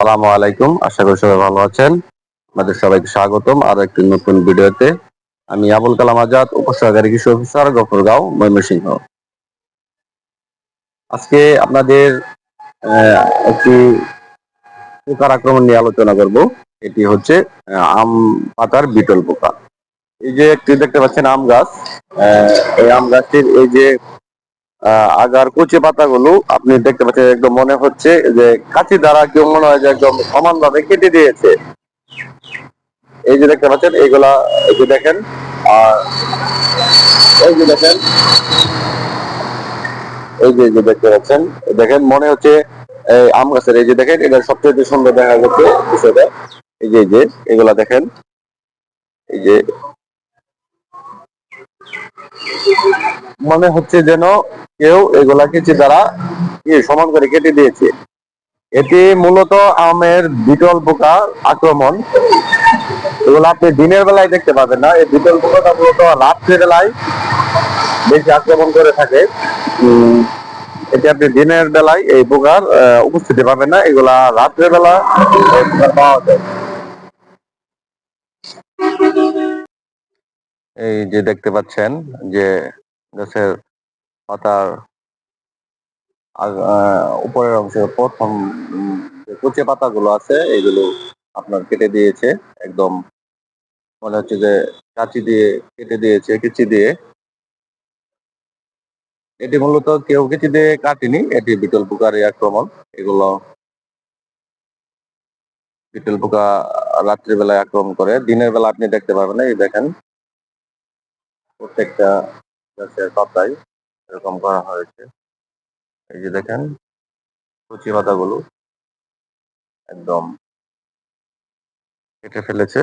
আসসালামু আলাইকুম। আশা করি সবাই ভালো আছেন। সবাইকে স্বাগতম একটি নতুন ভিডিওতে। আমি আবুল কালাম আজাদ, উপসহকারী কৃষি অফিসার, গফরগাঁও, ময়মনসিংহ। আজকে আপনাদের একটি পোকার আক্রমণ নিয়ে আলোচনা করব। এটি হচ্ছে আম পাতার বিটল পোকা। এই যে একটি দেখতে পাচ্ছেন আম গাছ এই আম গাছটির এই যে আগার কচি পাতাগুলো আপনি দেখতে পাচ্ছেন, একদম মনে হচ্ছে যে কাঁচি দ্বারা কেউ মনে হয় যে একদম সমান ভাবে কেটে দিয়েছে। এই যে দেখতে পাচ্ছেন, এইগুলা, এই যে দেখেন, আর এই যে দেখেন, এই যে যে দেখতে পাচ্ছেন, দেখেন মনে হচ্ছে আম গাছের, এই যে দেখেন, এটা সবচেয়ে সুন্দর দেখা যাচ্ছে বিষয়টা। এই যে এই যে, এগুলা দেখেন, এই যে মনে হচ্ছে যেন কেউ এগুলা কেচি দ্বারা সমান করে কেটে দিয়েছে। এটি মূলত আমের বিটল পোকা আক্রমণ। এগুলো আপনি দিনের বেলায় দেখতে পাবেন না। এই বিটল পোকাটা মূলত রাত্রে বেলায় বেশি আক্রমণ করে থাকে। এটি আপনি দিনের বেলায় এই পোকার উপস্থিতি পাবেন না। এগুলা রাত্রে বেলা পাওয়া যায়। এই যে দেখতে পাচ্ছেন যে গাছের পাতার উপরের অংশে প্রথম কুচে পাতাগুলো আছে, এগুলো আপনার কেটে দিয়েছে, একদম মনে হচ্ছে যে কাঁচি দিয়ে কেটে দিয়েছে, কেচি দিয়ে। এটি মূলত কেউ কেচি দিয়ে কাটেনি, এটি বিটল পোকার আক্রমণ, এগুলো বিটল পোকা রাত্রিবেলায় আক্রমণ করে। দিনের বেলা আপনি দেখতে পাবেন এই দেখেন। প্রত্যেকটা গাছের পাতায় এরকম করা হয়েছে। এই যে দেখেন, কচি পাতাগুলো একদম কেটে ফেলেছে।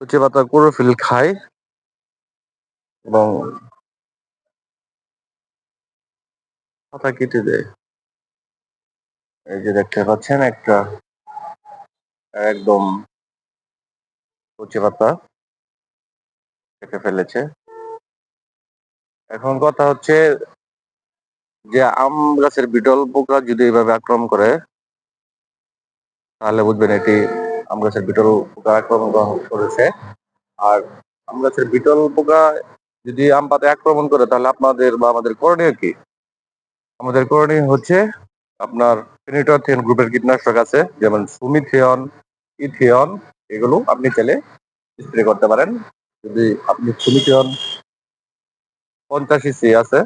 কচি পাতা ক্লোরোফিল খায় এবং পাতা কেটে দেয়। এই যে দেখতে পাচ্ছেন একটা, একদম কচি পাতা। কেটে ফেলেছে। এখন কথা হচ্ছে যে আম গাছের বিটল পোকা যদি এইভাবে আক্রমণ করে, তাহলে বুঝবেন এটি আম গাছের বিটল পোকা আক্রমণ করেছে। আর আম গাছের বিটল পোকা যদি আম পাতে আক্রমণ করে, তাহলে আপনাদের বা আমাদের করণীয় কি? আমাদের করণীয় হচ্ছে আপনার ফেনিটথিয়ন গ্রুপের কীটনাশক আছে, যেমন সুমিথিয়ন, ইথিয়ন, এগুলো আপনি চাইলে স্প্রে করতে পারেন। যদি আপনি সুমিথিয়ন পঞ্চাশ সি আছে।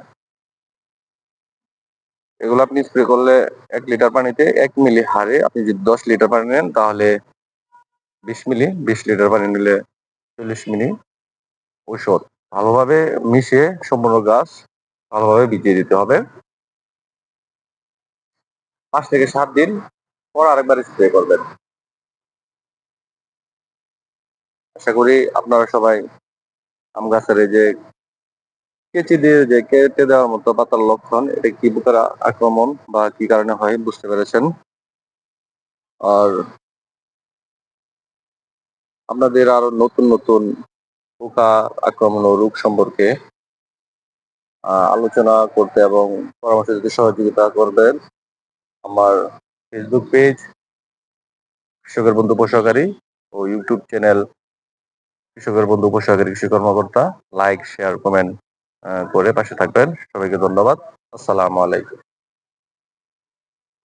এগুলো আপনি স্প্রে করলে এক লিটার পানিতে এক মিলি হারে আপনি যদি দশ লিটার পানি নেন, তাহলে বিশ মিলি, বিশ লিটার পানি নিলে চল্লিশ মিলি ঔষধ। ভালোভাবে মিশে সম্পূর্ণ গাছ ভালোভাবে ভিজিয়ে দিতে হবে। পাঁচ থেকে সাত দিন পর আরেকবার স্প্রে করবেন। আশা করি আপনারা সবাই আম গাছের যে কেচি দিয়ে যে কেটে দেওয়ার মতো পাতার লক্ষণ, এটা কি পোকার আক্রমণ বা কি কারণে হয় বুঝতে পেরেছেন? আর আপনাদের আরও নতুন নতুন পোকা আক্রমণ ও রোগ সম্পর্কে আলোচনা করতে এবং পরামর্শ দিতে সহযোগিতা করবেন আমার ফেসবুক পেজ কৃষকের বন্ধু উপসহকারী ও ইউটিউব চ্যানেল কৃষকের বন্ধু, উপসহকারী কৃষি কর্মকর্তা লাইক শেয়ার কমেন্ট করে পাশে থাকবেন। সবাইকে ধন্যবাদ। আসসালামু আলাইকুম।